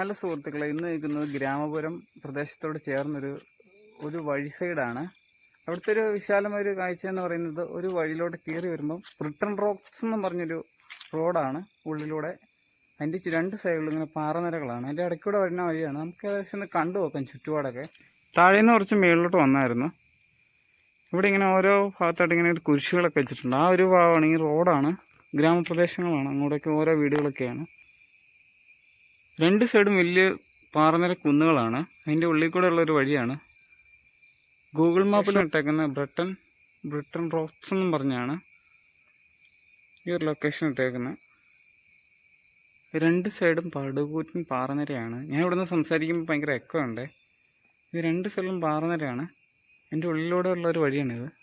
Hello സുഹൃത്തുക്കളെ ഇന്ന് നിൽക്കുന്നത് ഗ്രാമപുരം പ്രദേശത്തോട് ചേർന്നൊരു ഒരു വഴി സൈഡാണ്. അവിടുത്തെ ഒരു വിശാലമായ കാഴ്ച എന്ന് പറയുന്നത് ഒരു വഴിയിലോട്ട് കയറി വരുമ്പം റിട്ടൺ റോക്സ് എന്ന് പറഞ്ഞൊരു റോഡാണ് ഉള്ളിലൂടെ. അതിന്റെ രണ്ട് സൈഡിലും ഇങ്ങനെ പാറനിരകളാണ്. അതിന്റെ ഇടയ്ക്കൂടെ വരുന്ന വഴിയാണ്. നമുക്ക് ഏകദേശം ഒന്ന് കണ്ടു നോക്കാം ചുറ്റുപാടൊക്കെ. താഴേന്ന് കുറച്ച് മേളിലോട്ട് വന്നായിരുന്നു. ഇവിടെ ഇങ്ങനെ ഓരോ ഭാഗത്തായിട്ട് ഇങ്ങനെ ഒരു കുരിശുകളൊക്കെ വെച്ചിട്ടുണ്ട്. ആ ഒരു ഭാഗമാണ് ഈ റോഡാണ്. ഗ്രാമപ്രദേശങ്ങളാണ്. അങ്ങോട്ടേക്ക് ഓരോ വീടുകളൊക്കെയാണ്. രണ്ട് സൈഡും വലിയ പാറനിര കുന്നുകളാണ്. അതിന്റെ ഉള്ളിൽ കൂടെ ഉള്ള ഒരു വഴിയാണ്. ഗൂഗിൾ മാപ്പിൽ ഇട്ടേക്കുന്ന ബ്രിട്ടൻ ബ്രിട്ടൻ റോക്സ് എന്നും പറഞ്ഞാണ് ഈ ഒരു ലൊക്കേഷൻ ഇട്ടേക്കുന്നത്. രണ്ട് സൈഡും പടുകൂറ്റൻ പാറനിരയാണ്. ഞാൻ ഇവിടുന്ന് സംസാരിക്കുമ്പോൾ ഭയങ്കര എക്കോ ഉണ്ട്. ഇത് രണ്ട് സൈഡിലും പാറനിരയാണ്. എന്റെ ഉള്ളിലൂടെ ഉള്ള ഒരു വഴിയാണിത്.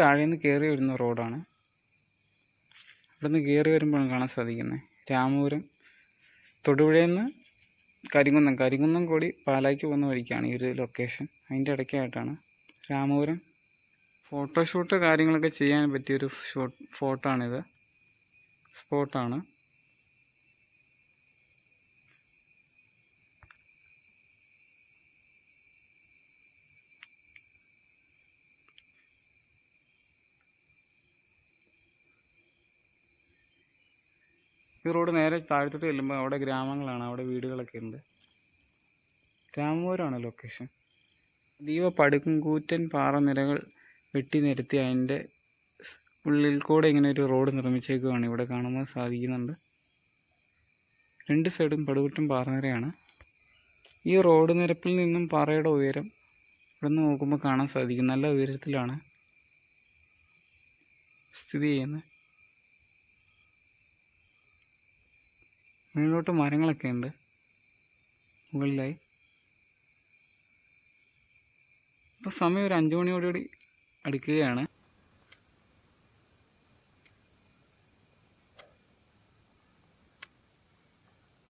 താഴേന്ന് കയറി വരുന്ന റോഡാണ്. ഇവിടുന്ന് കയറി വരുമ്പോഴാണ് കാണാൻ സാധിക്കുന്നത് രാമപുരം തൊടുപുഴയിൽ നിന്ന് കരിങ്കുന്നം. കരിങ്കുന്നം കൂടി പാലായ്ക്ക് പോകുന്ന വഴിക്കാണ് ഈ ഒരു ലൊക്കേഷൻ അതിന്റെ ഇടയ്ക്കായിട്ടാണ് രാമപുരം ഫോട്ടോഷൂട്ട് കാര്യങ്ങളൊക്കെ ചെയ്യാൻ പറ്റിയൊരു ഷോട്ട് ഫോട്ടാണിത് സ്പോട്ടാണ് ഈ റോഡ് നേരെ താഴത്തോട്ട് ചെല്ലുമ്പോൾ അവിടെ ഗ്രാമങ്ങളാണ് അവിടെ വീടുകളൊക്കെ ഉണ്ട്. രാമപുരമാണ് ലൊക്കേഷൻ അതീവ പടുങ്കൂറ്റൻ പാറനിരകൾ വെട്ടി നിരത്തി അതിന്റെ ഉള്ളിൽ കൂടെ ഇങ്ങനെ ഒരു റോഡ് നിർമ്മിച്ചേക്കുവാണ് ഇവിടെ കാണുമ്പോൾ സാധിക്കുന്നുണ്ട്. രണ്ട് സൈഡും പടുകുറ്റൻ പാറനിരയാണ് ഈ റോഡ് നിരപ്പിൽ നിന്നും പാറയുടെ ഉയരം ഇവിടെ നിന്ന് നോക്കുമ്പോൾ കാണാൻ സാധിക്കും. നല്ല ഉയരത്തിലാണ് സ്ഥിതി ചെയ്യുന്നത്. മുകളിലോട്ട് മരങ്ങളൊക്കെ ഉണ്ട്. മുകളിലായി. ഇപ്പോൾ സമയം ഒരു അഞ്ച് മണിയോടുകൂടി അടുക്കുകയാണ്.